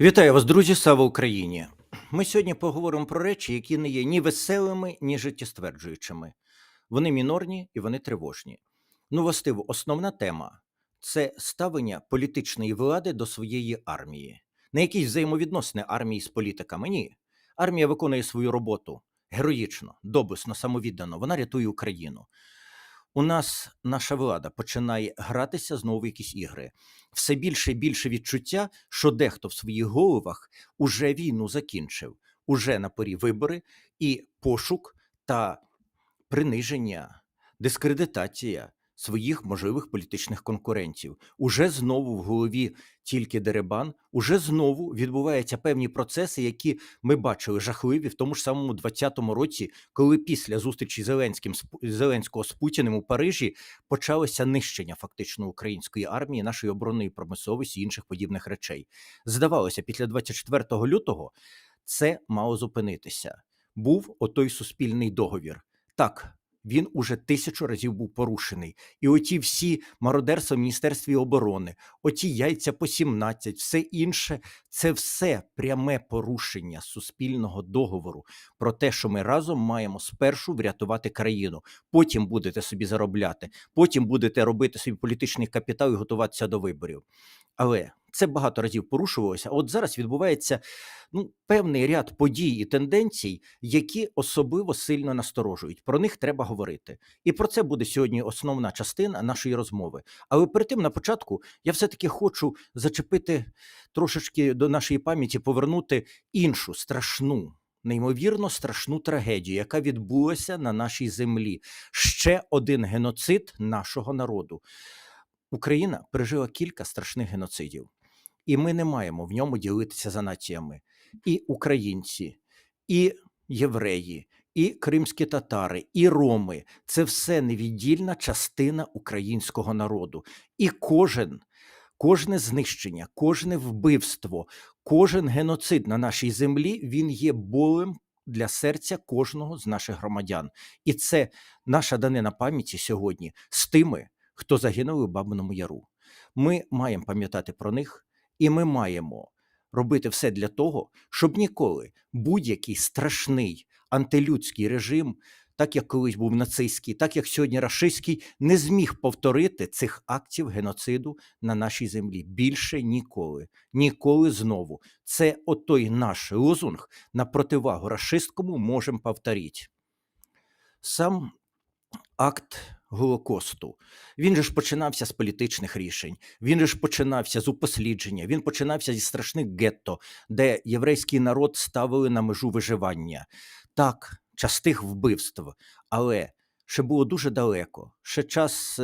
Вітаю вас, друзі! Слава Україні! Ми сьогодні поговоримо про речі, які не є ні веселими, ні життєстверджуючими. Вони мінорні і вони тривожні. Ну, властиво, основна тема це ставлення політичної влади до своєї армії. Не якісь взаємовідносини армії з політиками. Ні. Армія виконує свою роботу героїчно, доблесно, самовіддано. Вона рятує Україну. У нас наша влада починає гратися знову в якісь ігри. Все більше і більше відчуття, що дехто в своїх головах уже війну закінчив, уже на порі вибори і пошук та приниження, дискредитація своїх можливих політичних конкурентів. Уже знову в голові тільки деребан, уже знову відбуваються певні процеси, які ми бачили жахливі в тому ж самому 20-му році, коли після зустрічі Зеленським Зеленського з Путіним у Парижі почалося нищення фактично української армії, нашої оборонної промисловості і інших подібних речей. Здавалося, після 24 лютого це мало зупинитися. Був отой суспільний договір. Так, він уже тисячу разів був порушений. І оті всі мародерства в Міністерстві оборони, оті яйця по 17, все інше це все пряме порушення суспільного договору про те, що ми разом маємо спершу врятувати країну. Потім будете собі заробляти, потім будете робити собі політичний капітал і готуватися до виборів. Але це багато разів порушувалося. А От зараз відбувається ну, певний ряд подій і тенденцій, які особливо сильно насторожують. Про них треба говорити. І про це буде сьогодні основна частина нашої розмови. Але перед тим на початку я все-таки хочу зачепити трошечки до нашої пам'яті, повернути іншу страшну. Неймовірно страшну трагедію, яка відбулася на нашій землі. Ще один геноцид нашого народу. Україна пережила кілька страшних геноцидів, і ми не маємо в ньому ділитися за націями. І українці, і євреї, і кримські татари, і роми це все невіддільна частина українського народу. І кожен, кожне знищення, кожне вбивство, кожен геноцид на нашій землі він є болем для серця кожного з наших громадян. І це наша данина пам'яті сьогодні з тими, хто загинули в Бабиному Яру. Ми маємо пам'ятати про них, і ми маємо робити все для того, щоб ніколи будь-який страшний антилюдський режим, так як колись був нацистський, так як сьогодні рашистський, не зміг повторити цих актів геноциду на нашій землі. Більше ніколи, ніколи знову. Це отой наш лозунг на противагу рашисткому можемо повторити. Сам акт Голокосту. Він же ж починався з політичних рішень, він же ж починався з упослідження, він починався зі страшних гетто, де єврейський народ ставили на межу виживання. Так, частих вбивств, але ще було дуже далеко. Ще час.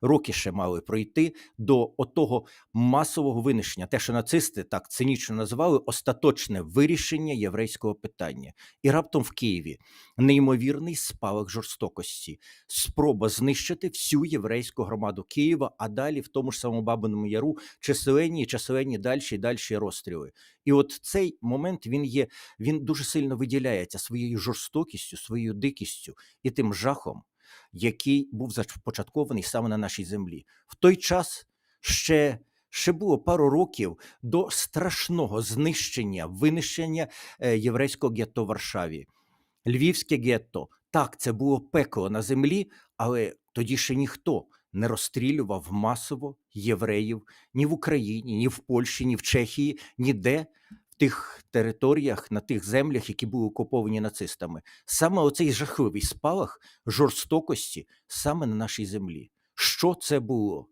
Роки ще мали пройти до отого масового винищення, те, що нацисти так цинічно називали остаточне вирішення єврейського питання. І раптом в Києві неймовірний спалах жорстокості, спроба знищити всю єврейську громаду Києва, а далі в тому ж самому Бабиному Яру численні і численні дальші і дальші розстріли. І от цей момент він є, він дуже сильно виділяється своєю жорстокістю, своєю дикістю і тим жахом, який був започаткований саме на нашій землі. В той час ще. Ще було пару років до страшного знищення, винищення е, єврейського гетто в Варшаві. Львівське гетто. Так, це було пекло на землі, але тоді ще ніхто не розстрілював масово євреїв ні в Україні, ні в Польщі, ні в Чехії, ніде тих територіях, на тих землях, які були окуповані нацистами. Саме оцей жахливий спалах жорстокості саме на нашій землі. Що це було?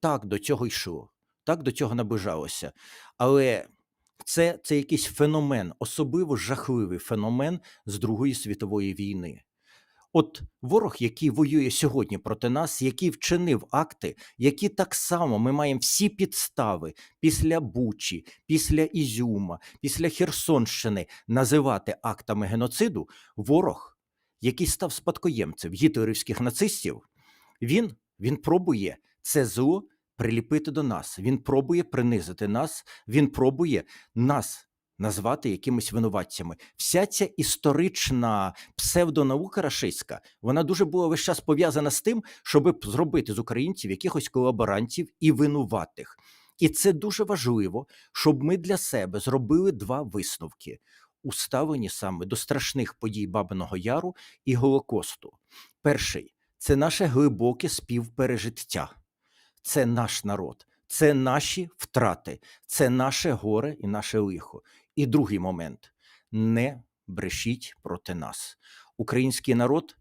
Так до цього йшло, так до цього наближалося. Але це, це якийсь феномен, особливо жахливий феномен з Другої світової війни. От ворог, який воює сьогодні проти нас, який вчинив акти, які так само ми маємо всі підстави після Бучі, після Ізюма, після Херсонщини називати актами геноциду, ворог, який став спадкоємцем гітлерівських нацистів, він, він пробує зло приліпити до нас. Він пробує принизити нас, він пробує нас назвати якимись винуватцями. Вся ця історична псевдонаука рашистська, вона дуже була весь час пов'язана з тим, щоб зробити з українців якихось колаборантів і винуватих. І це дуже важливо, щоб ми для себе зробили два висновки, уставлені саме до страшних подій Бабиного Яру і Голокосту. Перший це наше глибоке співпережиття, це наш народ, це наші втрати, це наше горе і наше лихо. І другий момент не брешіть проти нас. Український народ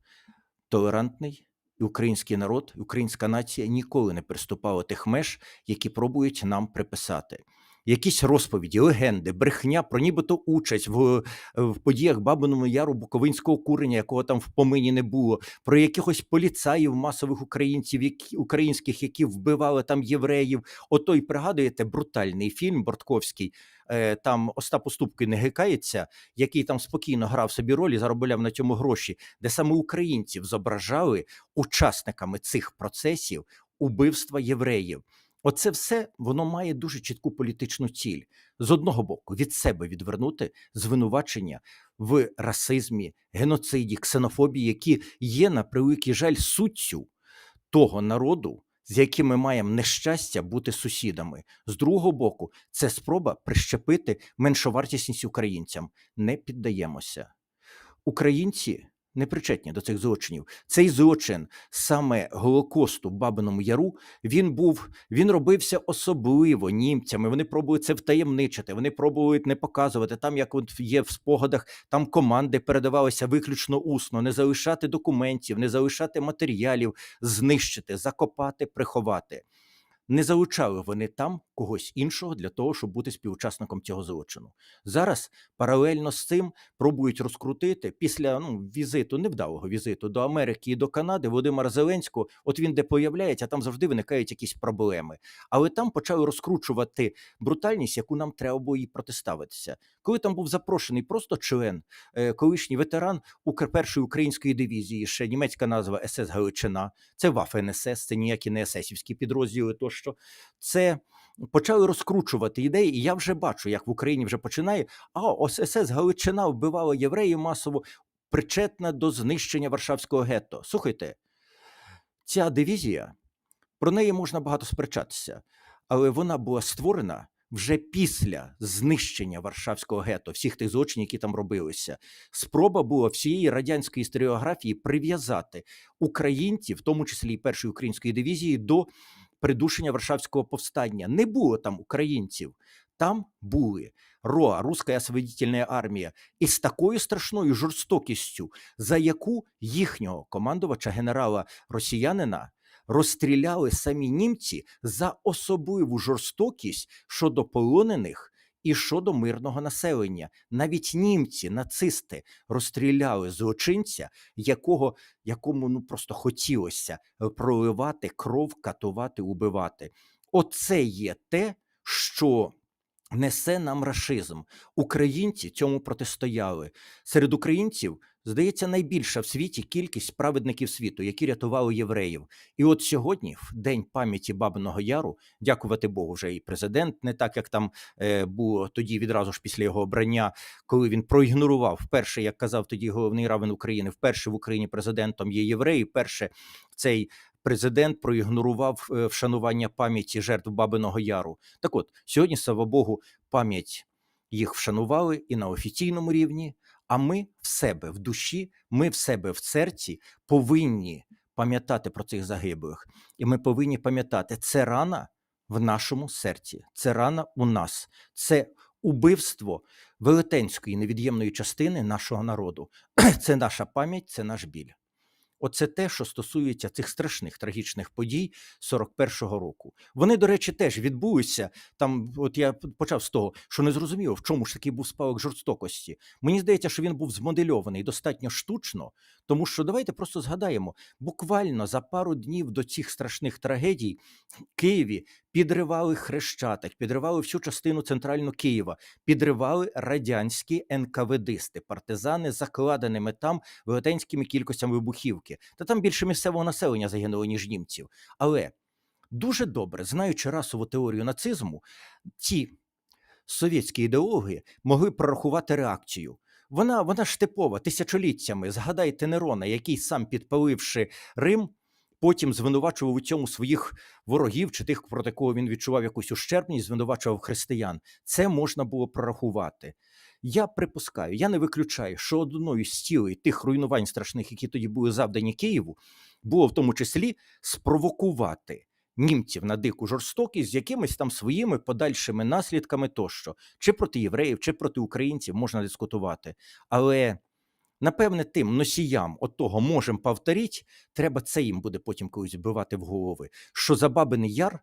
толерантний, і український народ, українська нація ніколи не приступала тих меж, які пробують нам приписати. Якісь розповіді, легенди, брехня про нібито участь в, в подіях Бабиному Яру Буковинського курення, якого там в помині не було, про якихось поліцаїв масових українців, які, українських, які вбивали там євреїв. Ото й пригадуєте брутальний фільм Бортковський. е, Там Остап Уступки не гикається, який там спокійно грав собі роль і заробляв на цьому гроші, де саме українців зображали учасниками цих процесів убивства євреїв. Оце все воно має дуже чітку політичну ціль з одного боку від себе відвернути звинувачення в расизмі, геноциді, ксенофобії, які є на превеликий жаль суттю того народу, з яким ми маємо нещастя бути сусідами. З другого боку, це спроба прищепити меншовартісність українцям. Не піддаємося. Українці не причетні до цих злочинів. Цей злочин, саме Голокосту в Бабиному Яру, він був, він робився особливо німцями. Вони пробують це втаємничити, вони пробують не показувати. Там, як от є в спогадах, там команди передавалися виключно усно, не залишати документів, не залишати матеріалів, знищити, закопати, приховати. Не залучали вони там когось іншого для того, щоб бути співучасником цього злочину. Зараз паралельно з цим пробують розкрутити після ну, візиту, невдалого візиту до Америки і до Канади Володимира Зеленського. От він де появляється, там завжди виникають якісь проблеми. Але там почали розкручувати брутальність, яку нам треба було їй протиставитися. Коли там був запрошений просто член, е, колишній ветеран першої української дивізії, ще німецька назва СС Галичина, це Вафен СС, це ніякі не есесівські підрозділи. Тощо це почали розкручувати ідеї, і я вже бачу, як в Україні вже починає. А ось СС Галичина вбивала євреїв масово, причетна до знищення Варшавського гетто. Слухайте, ця дивізія про неї можна багато сперечатися, але вона була створена. Вже після знищення Варшавського гетто, всіх тих злочинів, які там робилися, спроба була всієї радянської історіографії прив'язати українців, в тому числі і першої української дивізії, до придушення Варшавського повстання. Не було там українців, там були РОА, Руська освободительна армія, із такою страшною жорстокістю, за яку їхнього командувача генерала росіянина розстріляли самі німці за особливу жорстокість щодо полонених. І щодо мирного населення, навіть німці, нацисти розстріляли злочинця, якого якому ну просто хотілося е, проливати кров, катувати, убивати. Оце є те, що несе нам рашизм. Українці цьому протистояли. Серед українців, здається, найбільша в світі кількість праведників світу, які рятували євреїв. І от сьогодні, в день пам'яті Бабиного Яру, дякувати Богу, вже і президент, не так як там е, було тоді, відразу ж після його обрання, коли він проігнорував вперше, як казав тоді головний равен України, вперше в Україні президентом є євреї. Перше цей президент проігнорував е, вшанування пам'яті жертв Бабиного Яру. Так от сьогодні, слава Богу, пам'ять їх вшанували і на офіційному рівні. А ми в себе в душі, ми в себе в серці повинні пам'ятати про цих загиблих, і ми повинні пам'ятати, це рана в нашому серці, це рана у нас, це убивство велетенської невід'ємної частини нашого народу. Це наша пам'ять, це наш біль. Оце те, що стосується цих страшних трагічних подій 41-го року. Вони, до речі, теж відбулися. Там, от я почав з того, що не зрозуміло, в чому ж такий був спалок жорстокості. Мені здається, що він був змодельований достатньо штучно, тому що давайте просто згадаємо: буквально за пару днів до цих страшних трагедій в Києві підривали хрещатик, підривали всю частину центрального Києва, підривали радянські НКВДисти, партизани закладеними там велетенськими кількостями вибухівки. Та там більше місцевого населення загинуло, ніж німців. Але дуже добре, знаючи расову теорію нацизму, ці совєтські ідеологи могли прорахувати реакцію. Вона, вона ж типова, тисячоліттями. Згадайте Нерона, який сам підпаливши Рим, потім звинувачував у цьому своїх ворогів чи тих, проти кого він відчував якусь ущербність, звинувачував християн. Це можна було прорахувати. Я припускаю, я не виключаю, що одною з цілей тих руйнувань страшних, які тоді були завдані Києву, було в тому числі спровокувати німців на дику жорстокість з якимись там своїми подальшими наслідками тощо, чи проти євреїв, чи проти українців можна дискутувати. Але напевне, тим носіям от того можемо повторіть, треба це їм буде потім колись вбивати в голови, що за Бабиний Яр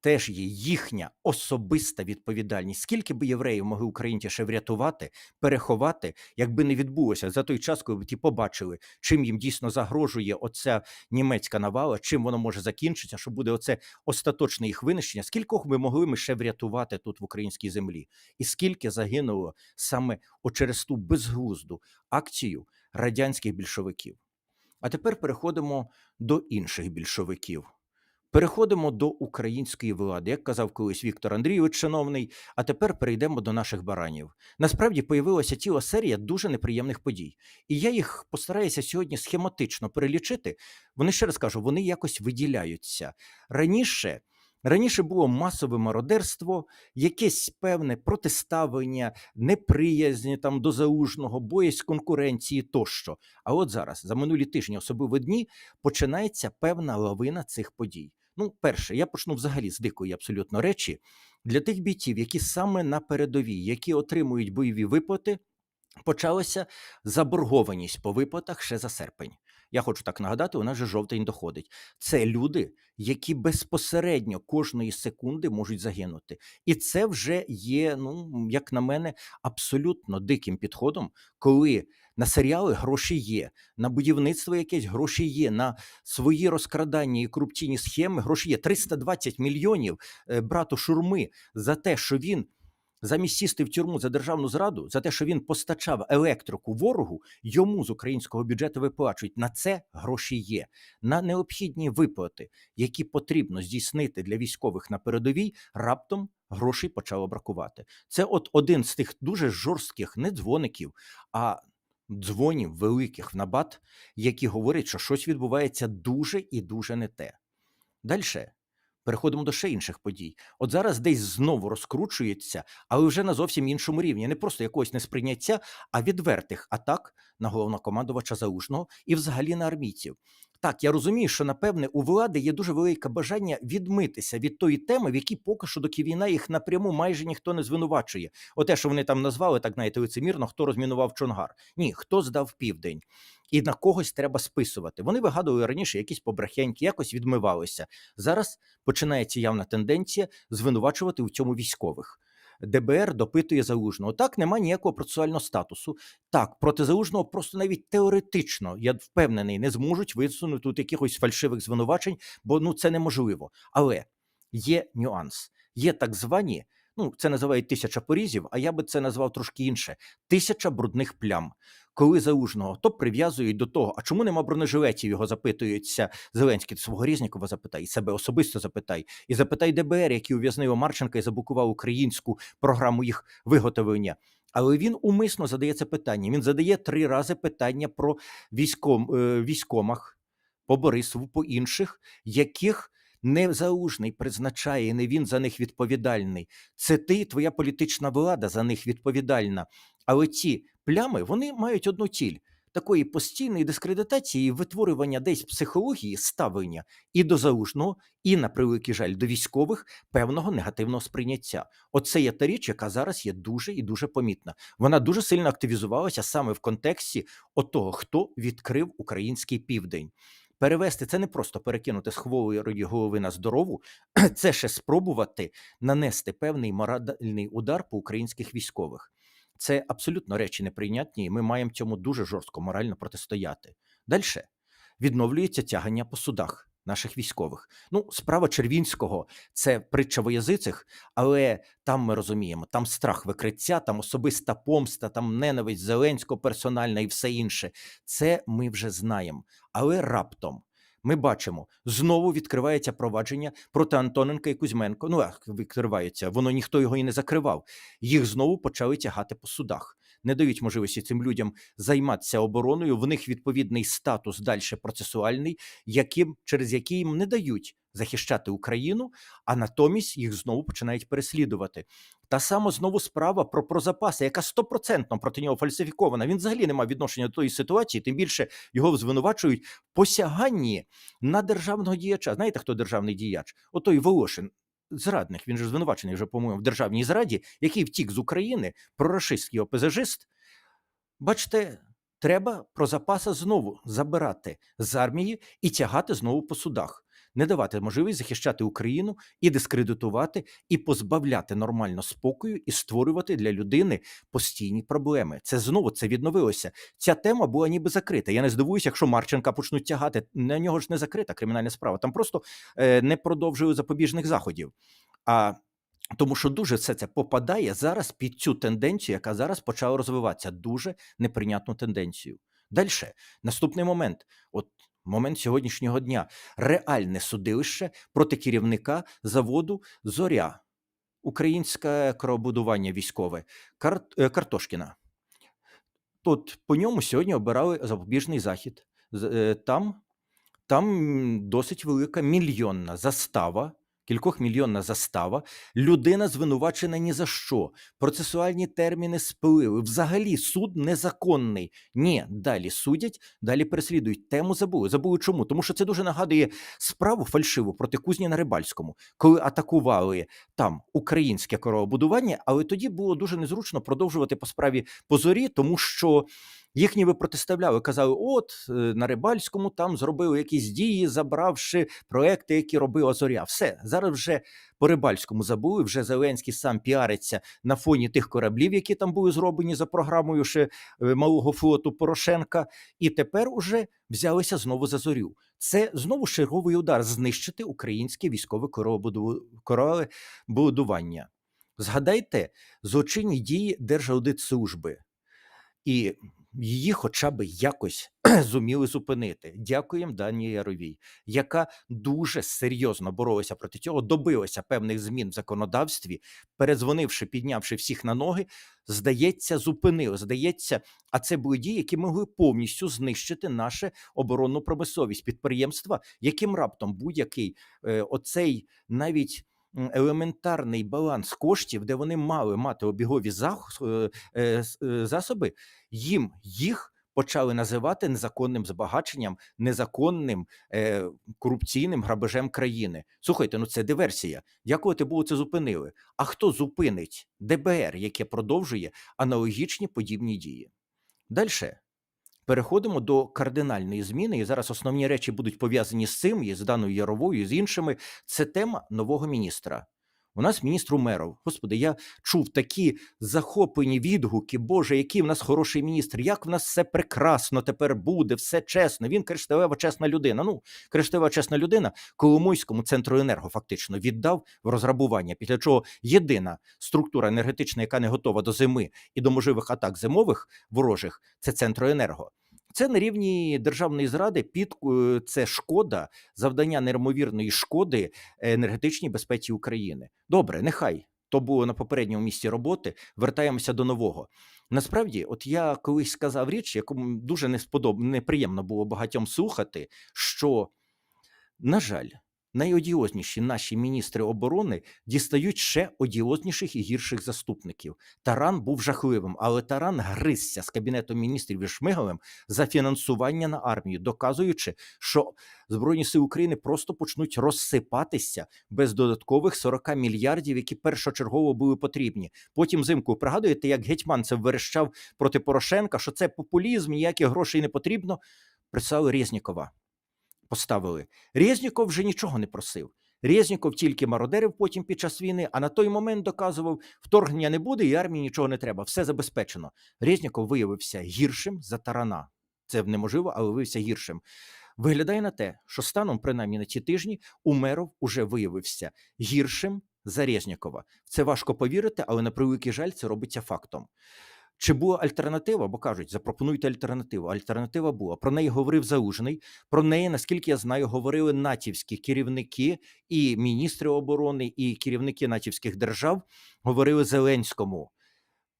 теж є їхня особиста відповідальність. Скільки би євреїв могли українці ще врятувати, переховати, якби не відбулося за той час, коли б ті побачили, чим їм дійсно загрожує оця німецька навала, чим воно може закінчитися, що буде оце остаточне їх винищення. Скількох ми могли ми ще врятувати тут в українській землі, і скільки загинуло саме через ту безглузду акцію радянських більшовиків. А тепер переходимо до інших більшовиків. Переходимо до української влади, як казав колись Віктор Андрійович, шановний. А тепер перейдемо до наших баранів. Насправді появилася ціла серія дуже неприємних подій, і я їх постараюся сьогодні схематично перелічити. Вони ще раз кажу, вони якось виділяються раніше. Раніше було масове мародерство, якесь певне протиставлення, неприязнь там до залужного, боязнь конкуренції тощо. А от зараз, за минулі тижні, особливо дні, починається певна лавина цих подій. Ну, перше, я почну взагалі з дикої абсолютно речі для тих бійців, які саме на передовій, які отримують бойові виплати, почалася заборгованість по виплатах ще за серпень. Я хочу так нагадати, у нас жовтень доходить. Це люди, які безпосередньо кожної секунди можуть загинути. І це вже є, ну як на мене, абсолютно диким підходом, коли на серіали гроші є, на будівництво якесь гроші є, на свої розкрадання і корупційні схеми гроші є. 320 мільйонів е, брату Шурми за те, що він. Замість сісти в тюрму за державну зраду, за те, що він постачав електрику ворогу, йому з українського бюджету виплачують. На це гроші є. На необхідні виплати, які потрібно здійснити для військових на передовій, раптом грошей почало бракувати. Це от один з тих дуже жорстких не дзвоників, а дзвонів великих в набат, які говорять, що щось відбувається дуже і дуже не те. Далі Переходимо до ще інших подій. От зараз десь знову розкручується, але вже на зовсім іншому рівні. Не просто якогось несприйняття, а відвертих атак на головнокомандувача Залужного і взагалі на армійців. Так, я розумію, що напевне у влади є дуже велике бажання відмитися від тої теми, в якій поки що доки війна їх напряму майже ніхто не звинувачує. Оте, що вони там назвали, так знаєте, лицемірно, хто розмінував Чонгар. Ні, хто здав південь. І на когось треба списувати. Вони вигадували раніше якісь побрехеньки, якось відмивалися. Зараз починається явна тенденція звинувачувати у цьому військових. ДБР допитує залужного. Так, немає ніякого процесуального статусу. Так, проти залужного просто навіть теоретично, я впевнений, не зможуть висунути тут якихось фальшивих звинувачень, бо ну це неможливо. Але є нюанс. Є так звані, ну це називають тисяча порізів, а я би це назвав трошки інше: тисяча брудних плям. Коли залужного то прив'язують до того, а чому нема бронежилетів? Його запитуються Зеленський свого Різнікова запитай, і себе особисто запитай, і запитай ДБР, які ув'язнили Марченка і заблокував українську програму їх виготовлення. Але він умисно задає це питання. Він задає три рази питання про військом, е, військомах по Борисову, по інших, яких не залужний призначає, не він за них відповідальний. Це ти, твоя політична влада за них відповідальна. Але ці плями вони мають одну ціль. Такої постійної дискредитації, витворювання десь психології, ставлення і до залужного, і на превеликий жаль до військових певного негативного сприйняття. Оце є та річ, яка зараз є дуже і дуже помітна. Вона дуже сильно активізувалася саме в контексті отого, хто відкрив український південь. Перевести це не просто перекинути з хворої голови на здорову, це ще спробувати нанести певний моральний удар по українських військових. Це абсолютно речі неприйнятні, і ми маємо цьому дуже жорстко морально протистояти. Далі відновлюється тягання по судах наших військових. Ну, справа Червінського це притча воязицих, але там ми розуміємо, там страх викриття, там особиста помста, там ненависть Зеленського персональна і все інше. Це ми вже знаємо. Але раптом ми бачимо, знову відкривається провадження проти Антоненка і Кузьменко. Ну як відкривається, воно ніхто його і не закривав. Їх знову почали тягати по судах. Не дають можливості цим людям займатися обороною. В них відповідний статус далі процесуальний, яким через який їм не дають захищати Україну, а натомість їх знову починають переслідувати. Та сама знову справа про прозапаси, яка стопроцентно проти нього фальсифікована. Він взагалі не мав відношення до тої ситуації, тим більше його звинувачують в посяганні на державного діяча. Знаєте, хто державний діяч? Отой Волошин. Зрадник, він же звинувачений вже, по-моєму, в державній зраді, який втік з України, прорашистський опезажист. Бачите, треба про запаси знову забирати з армії і тягати знову по судах, не давати можливість захищати Україну і дискредитувати, і позбавляти нормально спокою, і створювати для людини постійні проблеми. Це знову це відновилося. Ця тема була ніби закрита. Я не здивуюся, якщо Марченка почнуть тягати. На нього ж не закрита кримінальна справа. Там просто е, не продовжили запобіжних заходів. А тому що дуже все це попадає зараз під цю тенденцію, яка зараз почала розвиватися. Дуже неприйнятну тенденцію. Далі, наступний момент. От момент сьогоднішнього дня. Реальне судилище проти керівника заводу Зоря, українське кровобудування військове е, Картошкіна. Тут по ньому сьогодні обирали запобіжний захід. Е, Там, там досить велика мільйонна застава, кількохмільйонна застава. Людина звинувачена ні за що. Процесуальні терміни спливи. Взагалі суд незаконний. Ні, далі судять, далі переслідують. Тему забули. Забули чому? Тому що це дуже нагадує справу фальшиву проти кузні на Рибальському, коли атакували там українське коровобудування, але тоді було дуже незручно продовжувати по справі позорі, тому що їх ніби протиставляли, казали: от е, на Рибальському там зробили якісь дії, забравши проекти, які робила зоря. Все зараз вже по Рибальському забули. Вже Зеленський сам піариться на фоні тих кораблів, які там були зроблені за програмою ще е, малого флоту Порошенка. І тепер уже взялися знову за зорю. Це знову черговий удар знищити українське військове коровобуду- Згадайте злочинні дії Держаудитслужби і її хоча б якось зуміли зупинити. Дякуємо Дані Яровій, яка дуже серйозно боролася проти цього, добилася певних змін в законодавстві, перезвонивши, піднявши всіх на ноги, здається, зупинили. Здається, а це були дії, які могли повністю знищити нашу оборонну промисловість підприємства, яким раптом будь-який е, оцей навіть. Елементарний баланс коштів, де вони мали мати обігові е, е, е, засоби, їм їх почали називати незаконним збагаченням, незаконним корупційним грабежем країни. Слухайте, ну це диверсія. Дякувати Богу, це зупинили. А хто зупинить ДБР, яке продовжує аналогічні подібні дії? Далі. Переходимо до кардинальної зміни, і зараз основні речі будуть пов'язані з цим, і з Даною Яровою, і з іншими. Це тема нового міністра. У нас міністр Умеров. Господи, я чув такі захоплені відгуки. Боже, який в нас хороший міністр, як в нас все прекрасно тепер буде, все чесно. Він кришталева чесна людина. Ну, кришталева чесна людина Коломойському центру енерго фактично віддав в розграбування. Після чого єдина структура енергетична, яка не готова до зими і до можливих атак зимових ворожих, це центроенерго. Це на рівні державної зради під е, це шкода, завдання неймовірної шкоди енергетичній безпеці України. Добре, нехай то було на попередньому місці роботи. Вертаємося до нового. Насправді, от я колись сказав річ, яку дуже несподоб... неприємно було багатьом слухати, що, на жаль, найодіозніші наші міністри оборони дістають ще одіозніших і гірших заступників. Таран був жахливим, але Таран гризся з кабінетом міністрів і Шмигалем за фінансування на армію, доказуючи, що Збройні сили України просто почнуть розсипатися без додаткових 40 мільярдів, які першочергово були потрібні. Потім взимку пригадуєте, як гетьманцев верещав проти Порошенка, що це популізм, ніяких грошей не потрібно. Прислали Резнікова. Поставили. Резніков вже нічого не просив. Резніков тільки мародерив потім під час війни, а на той момент доказував, вторгнення не буде і армії нічого не треба, все забезпечено. Резніков виявився гіршим за тарана. Це неможливо, але виявився гіршим. Виглядає на те, що станом, принаймні на ці тижні, Умеров уже виявився гіршим за Резнікова. Це важко повірити, але на превеликий жаль, це робиться фактом. Чи була альтернатива? Бо кажуть, запропонуйте альтернативу. Альтернатива була. Про неї говорив Залужний. Про неї, наскільки я знаю, говорили натівські керівники і міністри оборони, і керівники натівських держав говорили Зеленському.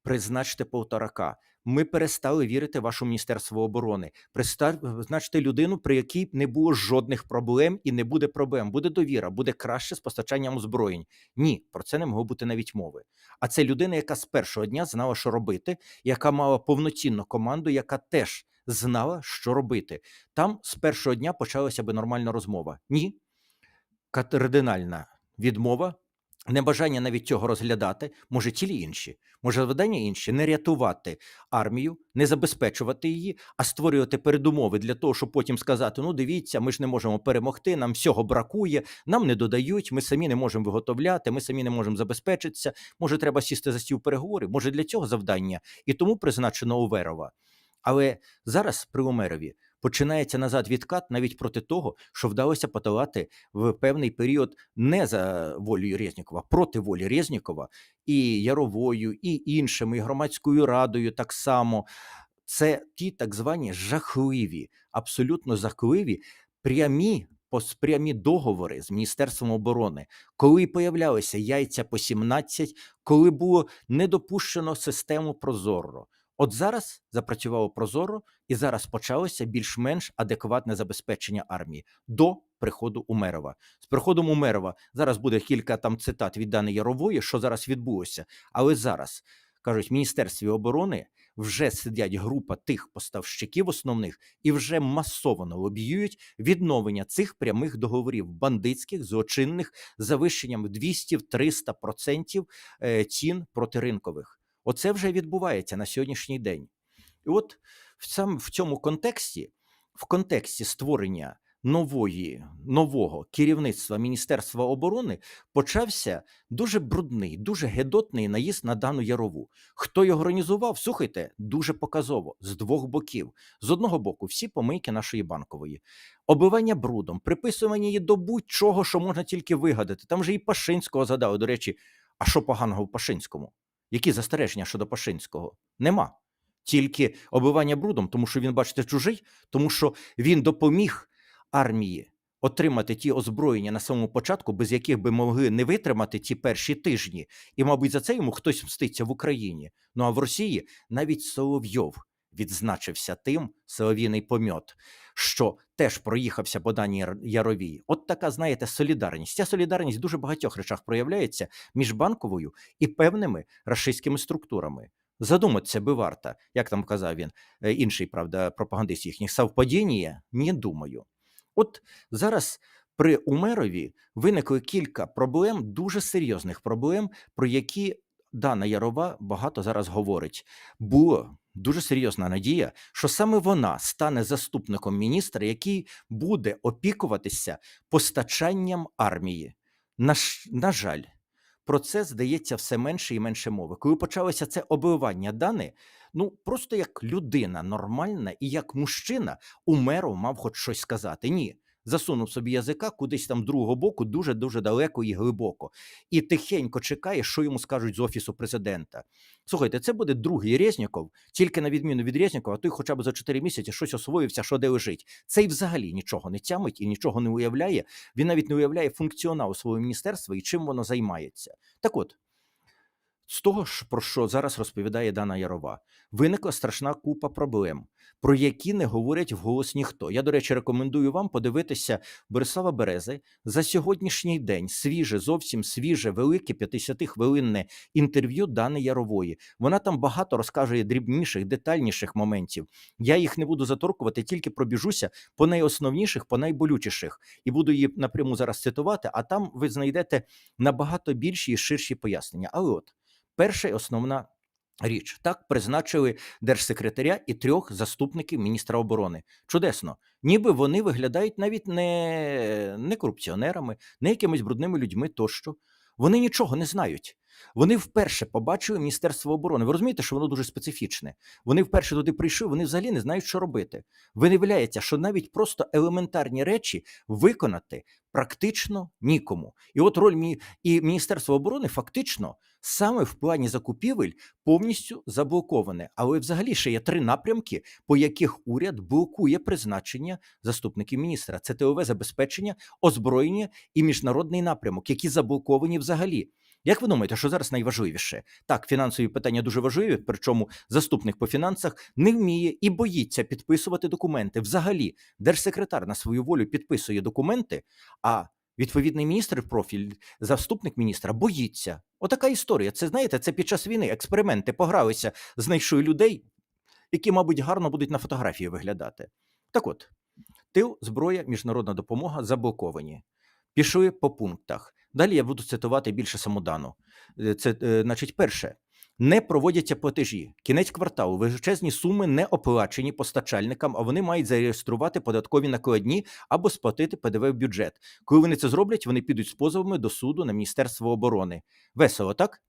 Призначте полторака. Ми перестали вірити в ваше міністерство оборони. Призначте людину, при якій не було жодних проблем і не буде проблем. Буде довіра, буде краще з постачанням озброєнь. Ні, про це не могло бути навіть мови. А це людина, яка з першого дня знала, що робити, яка мала повноцінну команду, яка теж знала, що робити. Там з першого дня почалася би нормальна розмова. Ні, кардинальна відмова. Небажання навіть цього розглядати, може цілі інші, може завдання інші не рятувати армію, не забезпечувати її, а створювати передумови для того, щоб потім сказати: ну дивіться, ми ж не можемо перемогти, нам всього бракує, нам не додають, ми самі не можемо виготовляти, ми самі не можемо забезпечитися. Може, треба сісти за стіл переговорів, може для цього завдання, і тому призначено Уверова. Але зараз при Умерові починається назад відкат навіть проти того, що вдалося подолати в певний період не за волею Резнікова, проти волі Резнікова і Яровою, і іншими, і громадською радою так само. Це ті так звані жахливі, абсолютно жахливі прямі прямі договори з Міністерством оборони, коли появлялися яйця по 17, коли було не допущено систему Прозоро. От зараз запрацювало Прозоро, і зараз почалося більш-менш адекватне забезпечення армії до приходу Умерова. З приходом Умерова зараз буде кілька там цитат від Дани Ярової, що зараз відбулося. Але зараз кажуть, в Міністерстві оборони вже сидять група тих поставщиків основних і вже масово лобіюють відновлення цих прямих договорів бандитських, злочинних завищенням в 200-300% е, цін протиринкових. Оце вже відбувається на сьогоднішній день. І от сам в цьому контексті, в контексті створення нової нового керівництва Міністерства оборони почався дуже брудний, дуже гедотний наїзд на дану ярову. Хто його організував? Слухайте, дуже показово з двох боків. З одного боку, всі помийки нашої банкової, оббивання брудом, приписування її до будь-чого, що можна тільки вигадати. Там вже і Пашинського згадали. До речі, а що поганого в Пашинському? Які застереження щодо Пашинського? Нема. Тільки оббивання брудом, тому що він, бачите, чужий, тому що він допоміг армії отримати ті озброєння на самому початку, без яких би могли не витримати ті перші тижні. І, мабуть, за це йому хтось мститься в Україні. Ну а в Росії навіть Соловйов відзначився тим Солов'їний помьот, що теж проїхався по даній Яровій. От така, знаєте, солідарність. Ця солідарність в дуже багатьох речах проявляється між банковою і певними рашистськими структурами. Задуматися би варто, як там казав він, е, інший правда, пропагандист їхніх совпадіння, не думаю. От зараз при Умерові виникли кілька проблем, дуже серйозних проблем, про які Дана Ярова багато зараз говорить. Була дуже серйозна надія, що саме вона стане заступником міністра, який буде опікуватися постачанням армії. На, на жаль, про це здається все менше і менше мови. Коли почалося це обливання Дани, ну просто як людина нормальна і як мужчина Умеров мав хоч щось сказати. Ні засунув собі язика кудись там другого боку, дуже дуже далеко і глибоко, і тихенько чекає, що йому скажуть з офісу президента. Слухайте, це буде другий Резніков, тільки на відміну від Резнікова, той хоча б за 4 місяці щось освоївся, що де лежить. Цей взагалі нічого не тямить і нічого не уявляє. Він навіть не уявляє функціонал свого міністерства і чим воно займається. Так от. З того ж, про що зараз розповідає Дана Ярова, виникла страшна купа проблем, про які не говорять вголос ніхто. Я, до речі, рекомендую вам подивитися Борислава Берези за сьогоднішній день свіже, зовсім свіже, велике 50-хвилинне інтерв'ю Дани Ярової. Вона там багато розкаже дрібніших, детальніших моментів. Я їх не буду заторкувати, тільки пробіжуся по найосновніших, по найболючіших, і буду її напряму зараз цитувати. А там ви знайдете набагато більші і ширші пояснення. Але от. Перша і основна річ так призначили держсекретаря і трьох заступників міністра оборони. Чудесно, ніби вони виглядають навіть не, не корупціонерами, не якимись брудними людьми тощо. Вони нічого не знають. Вони вперше побачили Міністерство оборони. Ви розумієте, що воно дуже специфічне. Вони вперше туди прийшли, вони взагалі не знають, що робити. Виявляється, що навіть просто елементарні речі виконати практично нікому. І от роль мі... і Міністерства оборони фактично саме в плані закупівель повністю заблоковане. Але взагалі ще є три напрямки, по яких уряд блокує призначення заступників міністра: це ТОВ забезпечення, озброєння і міжнародний напрямок, які заблоковані взагалі. Як ви думаєте, що зараз найважливіше? Так, фінансові питання дуже важливі, причому заступник по фінансах не вміє і боїться підписувати документи. Взагалі, держсекретар на свою волю підписує документи, а відповідний міністр профіль, заступник міністра, боїться. Отака історія. Це знаєте, це під час війни експерименти погралися, знайшли людей, які, мабуть, гарно будуть на фотографії виглядати. Так от, тил, зброя, міжнародна допомога заблоковані. Пішли по пунктах. Далі я буду цитувати більше самодану. Е, Це, е, значить, перше. Не проводяться платежі. Кінець кварталу. Величезні суми не оплачені постачальникам, а вони мають зареєструвати податкові накладні або сплатити ПДВ в бюджет. Коли вони це зроблять, вони підуть з позовами до суду на Міністерство оборони. Весело, так?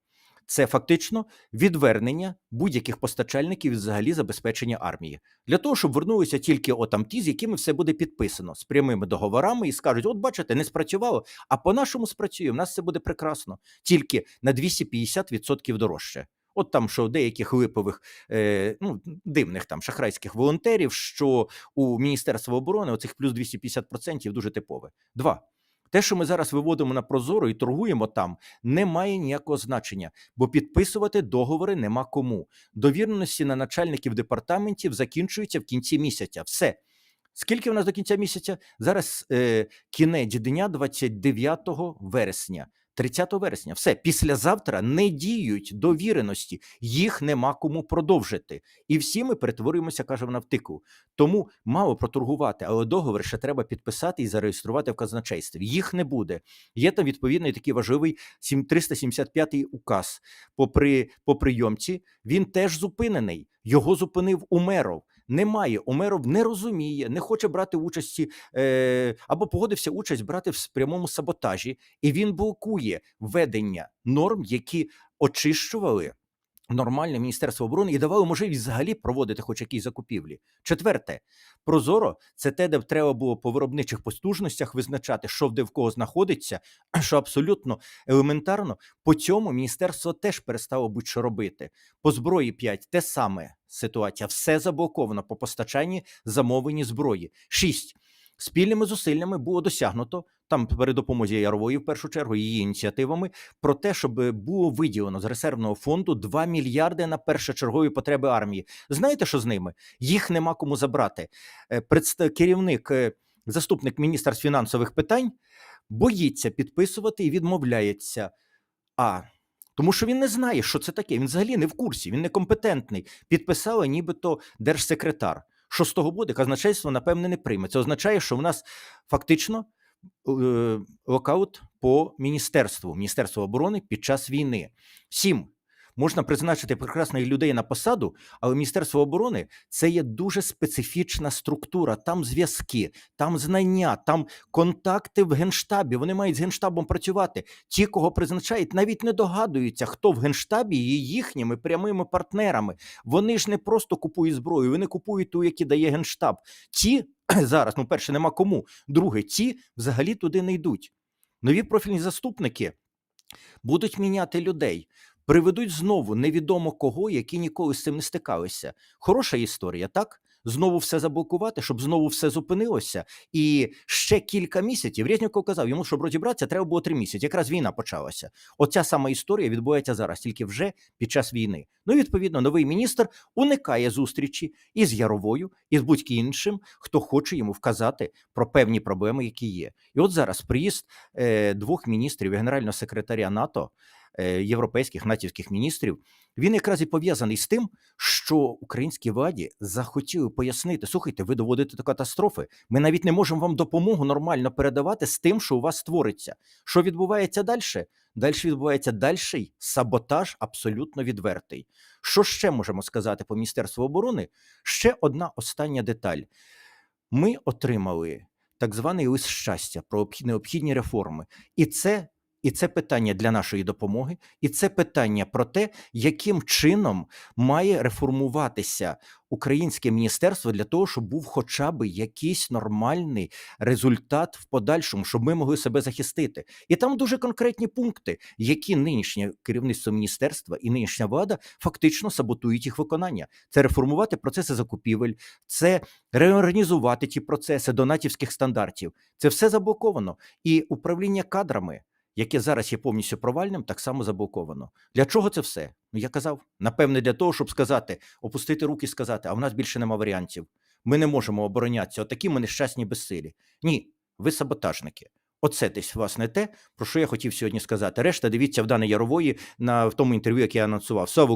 Це фактично відвернення будь-яких постачальників і взагалі забезпечення армії для того, щоб вернулися тільки отам ті, з якими все буде підписано з прямими договорами, і скажуть: от бачите, не спрацювало, а по-нашому спрацює. У нас все буде прекрасно, тільки на 250% дорожче. От там, що у деяких липових, е, ну дивних там шахрайських волонтерів, що у Міністерства оборони оцих плюс 250% дуже типове. Два. Те, що ми зараз виводимо на прозоро і торгуємо там, не має ніякого значення, бо підписувати договори нема кому. Довіреності на начальників департаментів закінчуються в кінці місяця. Все. Скільки в нас до кінця місяця? Зараз е, кінець дня 29 вересня. 30 вересня, все післязавтра не діють довіреності, їх нема кому продовжити. І всі ми перетворюємося, кажемо, на втику. Тому мало проторгувати, але договір ще треба підписати і зареєструвати в казначействі. Їх не буде. Є там відповідний такий важливий 375-й указ по, при, по прийомці. Він теж зупинений. Його зупинив Умеров. Немає, Умеров не розуміє, не хоче брати участі е, або погодився участь брати в прямому саботажі, і він блокує введення норм, які очищували нормальне міністерство оборони і давали можливість взагалі проводити хоч якісь закупівлі. Четверте, прозоро це те, де б треба було по виробничих потужностях визначати, що де в кого знаходиться, що абсолютно елементарно. По цьому міністерство теж перестало будь-що робити. По зброї 5 те саме ситуація. Все заблоковано по постачанні замовлені зброї. Шість. Спільними зусиллями було досягнуто там при допомозі Ярової, в першу чергу, її ініціативами про те, щоб було виділено з резервного фонду 2 мільярди на першочергові потреби армії. Знаєте, що з ними? Їх нема кому забрати. Е, Представ... керівник, е, заступник міністра з фінансових питань боїться підписувати і відмовляється. А тому що він не знає, що це таке. Він взагалі не в курсі, він некомпетентний. Підписала нібито держсекретар. Що з того буде? Казначейство, напевне, не прийме. Це означає, що в нас фактично е, локаут по міністерству, Міністерство оборони під час війни. Сім. Можна призначити прекрасних людей на посаду, але Міністерство оборони це є дуже специфічна структура. Там зв'язки, там знання, там контакти в генштабі. Вони мають з генштабом працювати. Ті, кого призначають, навіть не догадуються, хто в генштабі є їхніми прямими партнерами. Вони ж не просто купують зброю, вони купують ту, які дає генштаб. Ті зараз, ну перше, нема кому. Друге, ті взагалі туди не йдуть. Нові профільні заступники будуть міняти людей. Приведуть знову невідомо кого, які ніколи з цим не стикалися. Хороша історія, так? Знову все заблокувати, щоб знову все зупинилося. І ще кілька місяців. Резніков казав, йому, щоб розібратися, треба було три місяці. Якраз війна почалася. Оця сама історія відбувається зараз, тільки вже під час війни. Ну і відповідно, новий міністр уникає зустрічі із Яровою, і з будь-ким іншим, хто хоче йому вказати про певні проблеми, які є. І от зараз приїзд е, двох міністрів і генерального секретаря НАТО. Е, Європейських натівських міністрів він якраз і пов'язаний з тим, що українській владі захотіли пояснити: слухайте, ви доводите до катастрофи. Ми навіть не можемо вам допомогу нормально передавати з тим, що у вас створиться. Що відбувається далі? Далі відбувається дальший саботаж, абсолютно відвертий. Що ще можемо сказати по Міністерству оборони? Ще одна остання деталь. Ми отримали так званий лист щастя про необхідні реформи, і це. І це питання для нашої допомоги, і це питання про те, яким чином має реформуватися українське міністерство для того, щоб був хоча б якийсь нормальний результат в подальшому, щоб ми могли себе захистити. І там дуже конкретні пункти, які нинішнє керівництво міністерства і нинішня влада фактично саботують їх виконання. Це реформувати процеси закупівель, це реорганізувати ті процеси до натівських стандартів. Це все заблоковано. І управління кадрами. Яке зараз є повністю провальним, так само заблоковано. Для чого це все? Ну я казав, напевне, для того, щоб сказати, опустити руки і сказати, а в нас більше нема варіантів. Ми не можемо оборонятися. Отакі ми нещасні безсилі. Ні, ви саботажники. Оце десь власне те, про що я хотів сьогодні сказати. Решта дивіться в Дани Ярової на в тому інтерв'ю, яке я анонсував. Слава!